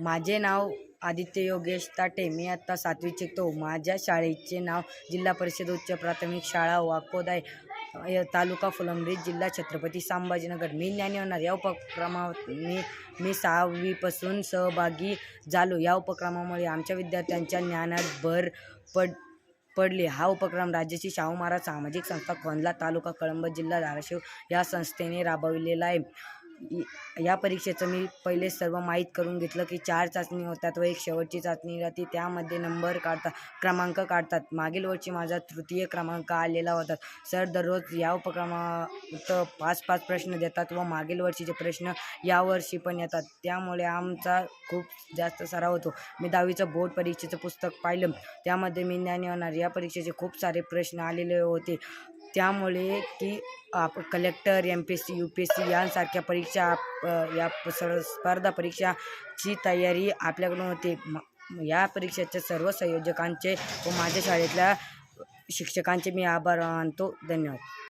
माझे नाव आदित्य योगेश ताटे. मी आत्ता सातवीत शिकतो. माझ्या शाळेचे नाव जिल्हा परिषद उच्च प्राथमिक शाळा वाकोद आहे तालुका फुलंब्री जिल्हा छत्रपती संभाजीनगर. मी ज्ञानी होणार. या उपक्रमात मी मी सहावीपासून सहभागी झालो. या उपक्रमामुळे आमच्या विद्यार्थ्यांच्या ज्ञानात भर पड पडली. हा उपक्रम राज्याची शाहू महाराज सामाजिक संस्था कोंडला तालुका कळंब जिल्हा धाराशिव या संस्थेने राबविलेला आहे. या परीक्षेचं मी पहिले सर्व माहीत करून घेतलं की चार चाचणी होतात व एक शेवटची चाचणी राहते. त्यामध्ये नंबर काढतात क्रमांक काढतात. मागील वर्षी माझा तृतीय क्रमांक आलेला होता. सर दररोज या उपक्रमात पाच पाच प्रश्न देतात व मागील वर्षीचे प्रश्न यावर्षी पण येतात. त्यामुळे आमचा खूप जास्त सराव होतो. मी दहावीचं बोर्ड परीक्षेचं पुस्तक पाहिलं. त्यामध्ये मी ज्ञानी होणार. या परीक्षेचे खूप सारे प्रश्न आलेले होते. त्यामुळे की आप collector M P S C U P S C यांसारख्या परीक्षा आप- या सर स्पर्धा परीक्षाची तयारी आपल्याकडून होते. या परीक्षेच्या सर्व संयोजकांचे व माझ्या शाळेतल्या शिक्षकांचे मी आभार मानतो. धन्यवाद.